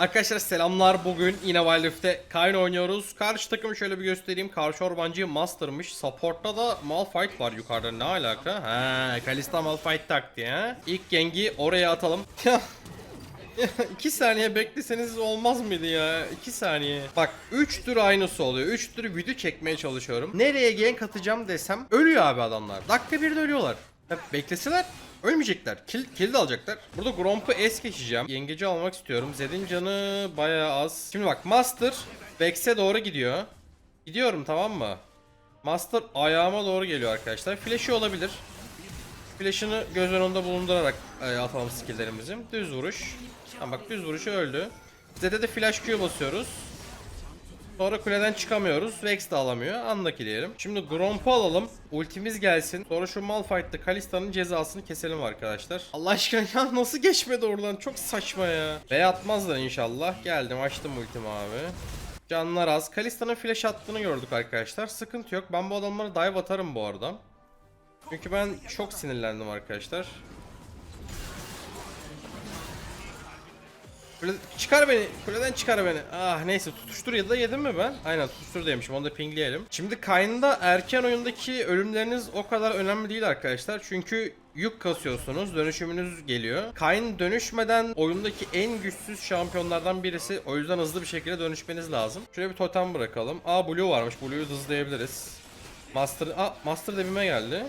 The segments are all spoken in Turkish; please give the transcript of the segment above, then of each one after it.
Arkadaşlar selamlar bugün yine Wild Rift'te Kayn oynuyoruz. Karşı takımı şöyle bir göstereyim. Karşı ormancı Master'mış. Support'ta da Malphite var yukarıda ne alaka? Ha, Kalista Malphite taktı ha. İlk gengi oraya atalım. Ya 2 saniye bekleseniz olmaz mıydı ya? 2 saniye. Bak 3 tür aynısı oluyor. 3 tür video çekmeye çalışıyorum. Nereye gank atacağım desem ölüyor abi adamlar. Dakika bir de ölüyorlar. Ya bekleseler ölmeyecekler. Kill, kill de alacaklar. Burada Gromp'u es geçeceğim. Yengeci almak istiyorum. Zed'in canı bayağı az. Şimdi bak Master Vex'e doğru gidiyor. Gidiyorum tamam mı? Master ayağıma doğru geliyor arkadaşlar. Flash'i olabilir. Flash'ını göz önünde bulundurarak e, atalım skill'lerimizi. Düz vuruş. Tamam bak düz vuruşu öldü. Zed'e de flash Q basıyoruz. Sonra kuleden çıkamıyoruz. Vex de alamıyor. Andaki diyelim. Şimdi Gromp'u alalım. Ultimiz gelsin. Sonra şu Malphite'da Kalista'nın cezasını keselim arkadaşlar. Allah aşkına ya nasıl geçmedi oradan? Çok saçma ya. B atmazlar inşallah. Geldim açtım ultimi abi. Canlar az. Kalista'nın flash attığını gördük arkadaşlar. Sıkıntı yok. Ben bu adamlara dive atarım bu arada. Çünkü ben çok sinirlendim arkadaşlar. Kule, çıkar beni. Kuleden çıkar beni. Ah neyse tutuştur ya da yedim mi ben? Aynen tutuştur demişim. Onu da pingleyelim. Şimdi Kayn'da erken oyundaki ölümleriniz o kadar önemli değil arkadaşlar. Çünkü yük kasıyorsunuz. Dönüşümünüz geliyor. Kayn dönüşmeden oyundaki en güçsüz şampiyonlardan birisi. O yüzden hızlı bir şekilde dönüşmeniz lazım. Şöyle bir totem bırakalım. Aa Blue varmış. Blue'yu hızlayabiliriz. Master, aa, Master debime geldi.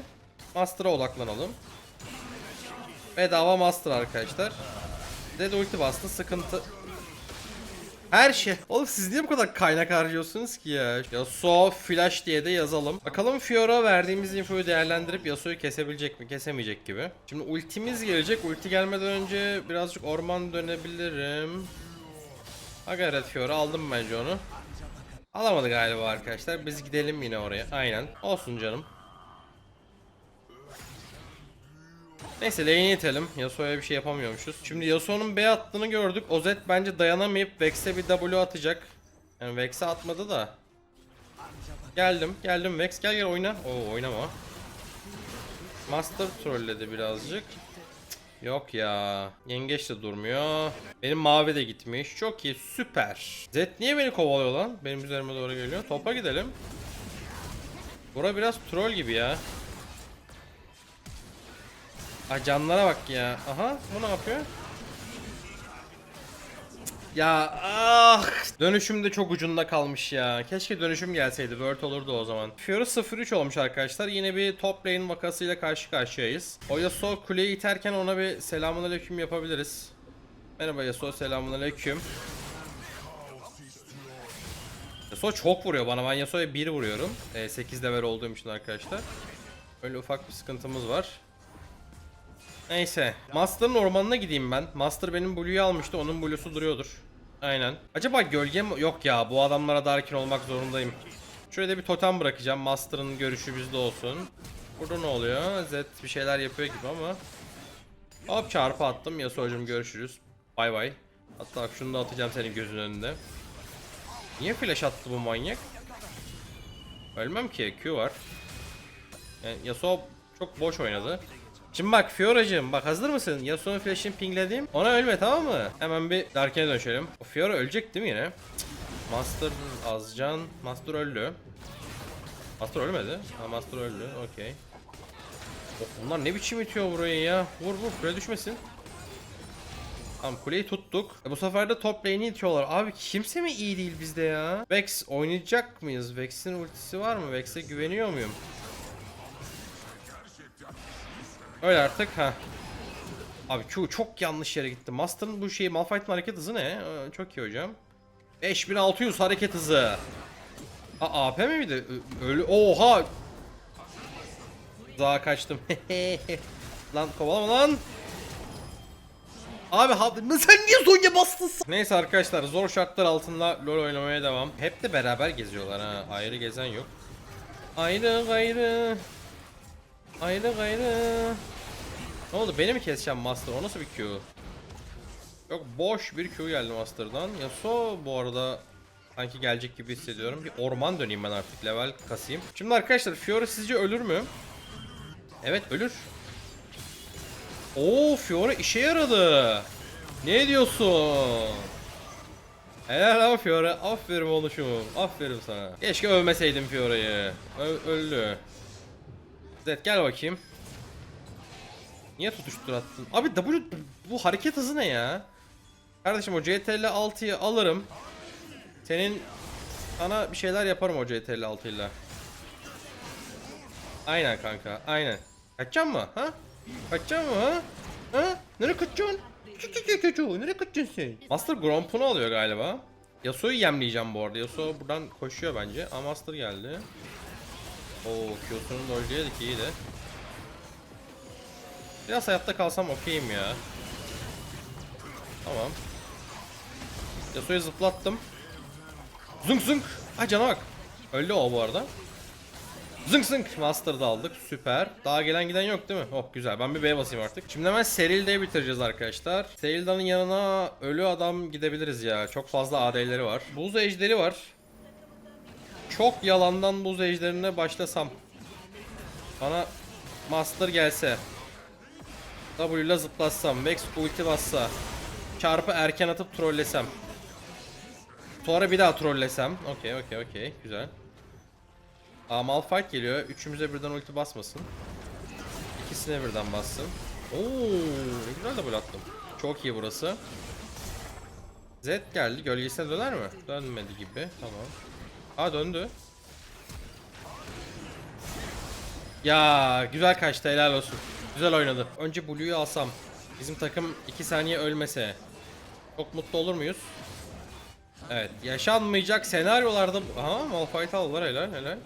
Master'a odaklanalım. Bedava Master arkadaşlar. Dead ulti bastı sıkıntı. Her şey. Oğlum siz niye bu kadar kaynak harcıyorsunuz ki ya? Yasuo flash diye de yazalım. Bakalım Fiora verdiğimiz infoyu değerlendirip Yasuo'yu kesebilecek mi? Kesemeyecek gibi. Şimdi ultimiz gelecek. Ulti gelmeden önce birazcık orman dönebilirim. Ha gayret Fiora aldım bence onu. Alamadı galiba arkadaşlar. Biz gidelim yine oraya. Aynen. Olsun canım. Neyse lane'i itelim. Yasuo'ya bir şey yapamıyormuşuz. Şimdi Yasuo'nun B attığını gördük. Ozet bence dayanamayıp Vex'e bir W atacak. Yani Vex'e atmadı da. Geldim. Geldim Vex. Gel gel oyna. Oo oynama. Master trolledi birazcık. Cık, Yok ya. Yengeç de durmuyor. Benim mavi de gitmiş. Çok iyi. Süper. Zed niye beni kovalıyor lan? Benim üzerime doğru geliyor. Topa gidelim. Bura biraz troll gibi ya. Ay canlara bak ya. Aha bu ne yapıyor? Ya ah dönüşüm de çok ucunda kalmış ya. Keşke dönüşüm gelseydi. Word olurdu o zaman. Fiora 0-3 olmuş arkadaşlar. Yine bir top lane vakasıyla karşı karşıyayız. O Yasuo kuleyi iterken ona bir selamun aleyküm yapabiliriz. Merhaba Yasuo selamun aleyküm. Yasuo çok vuruyor bana. Ben Yasuo'ya 1 vuruyorum. E, 8 level olduğum için arkadaşlar. Öyle ufak bir sıkıntımız var. Neyse. Master'ın ormanına gideyim ben. Master benim Blue'yu almıştı. Onun Blue'su duruyordur. Aynen. Acaba gölge mi? Yok ya bu adamlara darkin olmak zorundayım. Şöyle bir totem bırakacağım. Master'ın görüşü bizde olsun. Burada ne oluyor? Zed bir şeyler yapıyor gibi ama. Hop çarpı attım. Yasuo'cum görüşürüz. Bay bay. Hatta şunu da atacağım senin gözün önünde. Niye flash attı bu manyak? Ölmem ki. Q var. Yani Yasuo çok boş oynadı. Şimdi bak Fiora'cığım bak hazır mısın? Yasuo'nun flash'ini pingledim. Ona ölme tamam mı? Hemen bir Dark'e dönüşelim. O Fiora ölecek değil mi yine? Master Azcan. Master öldü. Master ölmedi. Ha Master öldü. Okey. Of, bunlar ne biçim itiyor burayı ya? Vur vur kule düşmesin. Tamam kuleyi tuttuk. E, bu sefer de top lane'i itiyorlar. Abi kimse mi iyi değil bizde ya? Vex oynayacak mıyız? Vex'in ultisi var mı? Vex'e güveniyor muyum? Öyle artık ha. Abi Q çok yanlış yere gitti. Master'ın bu şeyi Malphite'ın hareket hızı ne? Ee, çok iyi hocam. 5600 hareket hızı. Aa AP mi miydi? Öyle oha. Daha kaçtım. lan kovalama lan. Abi abi sen niye Zonya bastın? Neyse arkadaşlar zor şartlar altında LoL oynamaya devam. Hep de beraber geziyorlar ha. Ayrı gezen yok. Ayrı gayrı. Ayrı gayrı. Ne oldu? Beni mi keseceğim Master? O nasıl bir Q? Yok boş bir Q geldi Master'dan. Yasuo bu arada sanki gelecek gibi hissediyorum. Bir orman döneyim ben artık level kasayım. Şimdi arkadaşlar Fiora sizce ölür mü? Evet ölür. Oo Fiora işe yaradı. Ne diyorsun? Helal lan Fiora. Aferin oluşumum. Aferin sana. Keşke övmeseydim Fiora'yı. Öldü. Zed gel bakayım. Niye tutuştur attın? Abi W bu hareket hızı ne ya? Kardeşim o CTRL 6'yı alırım. Senin sana bir şeyler yaparım o CTRL 6 ile. Aynen kanka, aynen. Kaçacaksın mı? Ha? Kaçacaksın mı ha? Ha? Nereye kaçacaksın? Nereye kaçacaksın sen? Master Gromp'unu alıyor galiba. Yasuo'yu yemleyeceğim bu arada. Yasuo buradan koşuyor bence. Ama Master geldi. Oo, Q'sunun dojlu yedik iyiydi. Biraz hayatta kalsam okeyim ya. Tamam. Yasuo'yu zıplattım. Zınk zınk. Ay cana bak. Öldü o bu arada. Zınk zınk. Master'ı da aldık. Süper. Daha gelen giden yok değil mi? Oh güzel. Ben bir B basayım artık. Şimdi hemen Seril'de bitireceğiz arkadaşlar. Serilda'nın yanına ölü adam gidebiliriz ya. Çok fazla AD'leri var. Buz ejderi var. Çok yalandan buz ejderine başlasam. Bana Master gelse. W ile zıplatsam. Vex ulti bassa. Çarpı erken atıp trollesem. Sonra bir daha trollesem. Okey okey okey. Güzel. Aa Malphite geliyor. Üçümüze birden ulti basmasın. İkisine birden bassın. Oo, ne güzel de attım. Çok iyi burası. Z geldi. Gölgesine döner mi? Dönmedi gibi. Tamam. Aa döndü. Ya güzel kaçtı helal olsun. Güzel oynadı. Önce Blue'yu alsam. Bizim takım 2 saniye ölmese. Çok mutlu olur muyuz? Evet. Yaşanmayacak senaryolarda... Aha Malphite aldılar helal helal.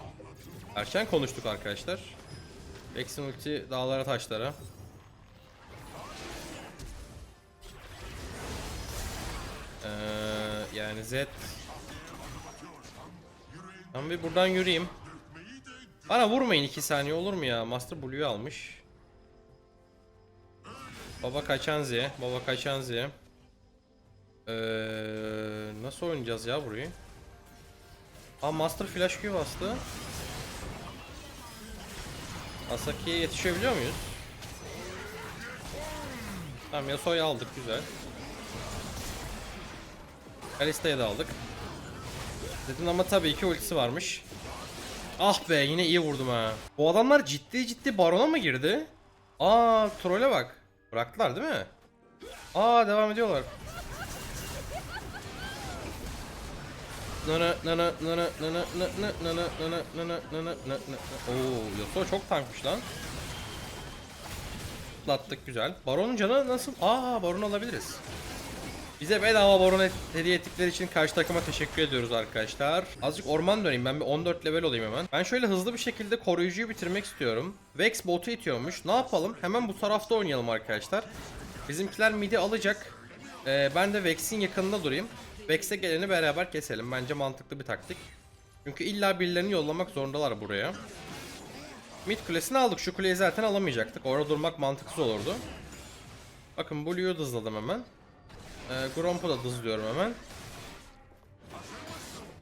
Erken konuştuk arkadaşlar. Vex'in ulti dağlara taşlara. Ee, yani Z Ben bir buradan yürüyeyim. Bana vurmayın 2 saniye olur mu ya? Master Blue'yu almış. Baba kaçan Z, baba kaçan Z. Ee, nasıl oynayacağız ya burayı? Aa Master Flash Q bastı. Asaki'ye yetişebiliyor muyuz? Tamam Yasuo'yu aldık güzel. Kalista'yı da aldık. Dedim ama tabii ki ultisi varmış. Ah be yine iyi vurdum ha. Bu adamlar ciddi ciddi barona mı girdi? Aa trole bak. Bıraktılar değil mi? Aa devam ediyorlar. Nana nana nana nana nana nana nana nana nana nana Oo Yasuo çok tankmış lan. Atlattık güzel. Baron'un canı nasıl? Aa Baron alabiliriz. Bize bedava Baron hediye ettikleri için karşı takıma teşekkür ediyoruz arkadaşlar. Azıcık orman döneyim ben bir 14 level olayım hemen. Ben şöyle hızlı bir şekilde koruyucuyu bitirmek istiyorum. Vex botu itiyormuş. Ne yapalım? Hemen bu tarafta oynayalım arkadaşlar. Bizimkiler midi alacak. Ee, ben de Vex'in yakınında durayım. Vex'e geleni beraber keselim. Bence mantıklı bir taktik. Çünkü illa birilerini yollamak zorundalar buraya. Mid kulesini aldık. Şu kuleyi zaten alamayacaktık. Orada durmak mantıksız olurdu. Bakın Blue'yu dızladım hemen. Ee, Gromp'u da dızlıyorum hemen.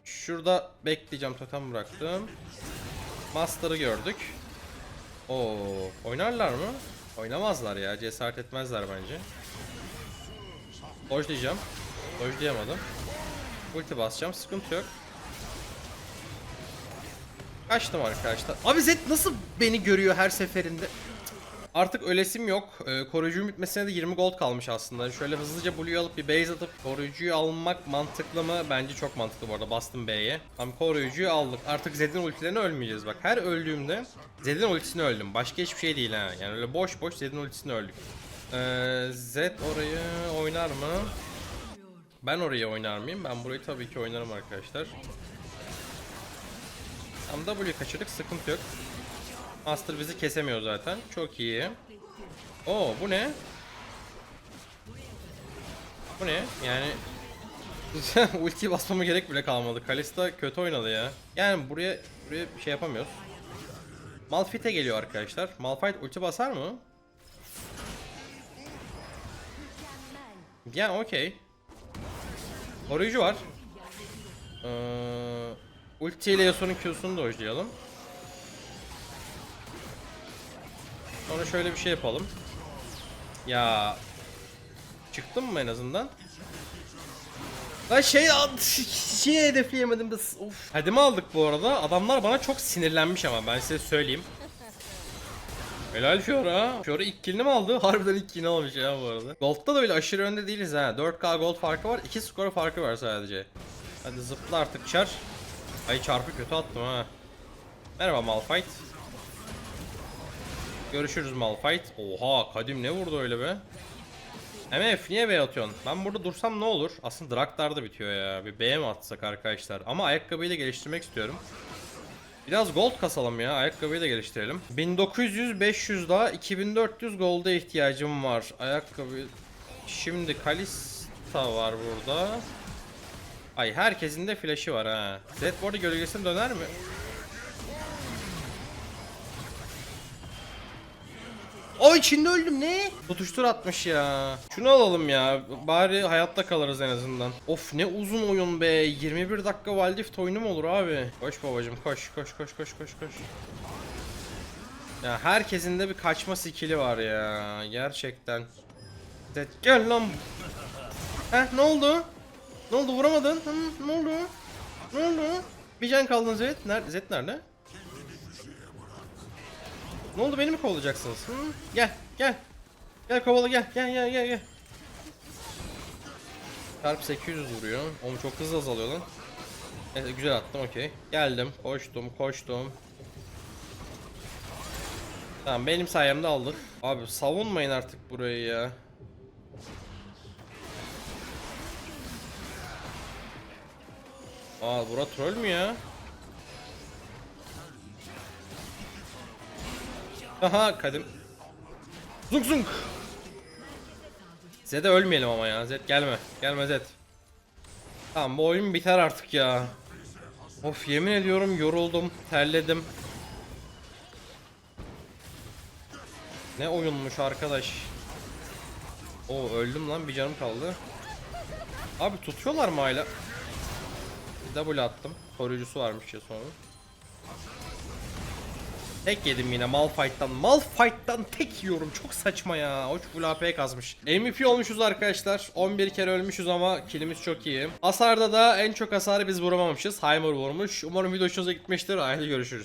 Şurada bekleyeceğim. Totem bıraktım. Master'ı gördük. Oo, oynarlar mı? Oynamazlar ya. Cesaret etmezler bence. Dojlayacağım. Dojlayamadım. Ulti basacağım. Sıkıntı yok. Kaçtım arkadaşlar. Abi Zed nasıl beni görüyor her seferinde? Artık ölesim yok. Ee, koruyucunun bitmesine de 20 gold kalmış aslında. Şöyle hızlıca Blue'yu alıp bir base atıp koruyucuyu almak mantıklı mı? Bence çok mantıklı bu arada. Bastım B'ye. Tam koruyucuyu aldık. Artık Zed'in ultilerine ölmeyeceğiz bak. Her öldüğümde Zed'in ultisine öldüm. Başka hiçbir şey değil ha. Yani öyle boş boş Zed'in ultisine öldük. Ee, Zed orayı oynar mı? Ben oraya oynar mıyım? Ben burayı tabii ki oynarım arkadaşlar. Tam W kaçırdık sıkıntı yok. Master bizi kesemiyor zaten. Çok iyi. Oo bu ne? Bu ne? Yani ultiyi basmama gerek bile kalmadı. Kalista kötü oynadı ya. Yani buraya buraya bir şey yapamıyoruz. Malphite geliyor arkadaşlar. Malphite ulti basar mı? Yani okey. Koruyucu var. Ee, ulti ile Yasuo'nun Q'sunu dojlayalım. Sonra şöyle bir şey yapalım. Ya çıktım mı en azından? Lan şey şey hedefleyemedim de of. Hadimi aldık bu arada. Adamlar bana çok sinirlenmiş ama ben size söyleyeyim. Helal Fiora. Fiora ilk killini mi aldı? Harbiden ilk killini almış ya bu arada. Gold'da da öyle aşırı önde değiliz ha. 4K gold farkı var. 2 skor farkı var sadece. Hadi zıpla artık çar. Ay çarpı kötü attım ha. Merhaba Malphite. Görüşürüz Malphite. Oha Kadim ne vurdu öyle be? MF niye B atıyorsun? Ben burada dursam ne olur? Aslında Draktar da bitiyor ya. Bir B mi atsak arkadaşlar? Ama ayakkabıyı da geliştirmek istiyorum. Biraz gold kasalım ya. Ayakkabıyı da geliştirelim. 1900 500 daha 2400 golda ihtiyacım var. Ayakkabı Şimdi Kalista var burada. Ay herkesin de flash'ı var ha. Arada gölgesine döner mi? O içinde öldüm ne? Tutuştur atmış ya. Şunu alalım ya. Bari hayatta kalırız en azından. Of ne uzun oyun be. 21 dakika Valdift oyunu mu olur abi? Koş babacım koş koş koş koş koş koş. Ya herkesin de bir kaçma skill'i var ya. Gerçekten. Gel lan. Heh ne oldu? Ne oldu vuramadın? Hı, ne oldu? Ne oldu? Bir can kaldın Zed. Nerede? Zed nerede? Ne oldu beni mi kovalayacaksınız? Hı? Gel gel. Gel kovala gel gel gel gel gel. Çarp 800 vuruyor. Oğlum çok hızlı azalıyor lan. Evet, güzel attım okey. Geldim koştum koştum. Tamam benim sayemde aldık. Abi savunmayın artık burayı ya. Aa bura troll mü ya? Aha kadim. Zunk zunk. Zed'e ölmeyelim ama ya. Zed gelme. Gelme Zed. Tamam bu oyun biter artık ya. Of yemin ediyorum yoruldum. Terledim. Ne oyunmuş arkadaş. Oo öldüm lan bir canım kaldı. Abi tutuyorlar mı hala? Double attım. Koruyucusu varmış ya sonra. Tek yedim yine Malphite'dan. Malphite'dan tek yiyorum. Çok saçma ya. O full AP kazmış. MVP olmuşuz arkadaşlar. 11 kere ölmüşüz ama killimiz çok iyi. Hasarda da en çok hasarı biz vuramamışız. Heimer vurmuş. Umarım video hoşunuza gitmiştir. Haydi görüşürüz.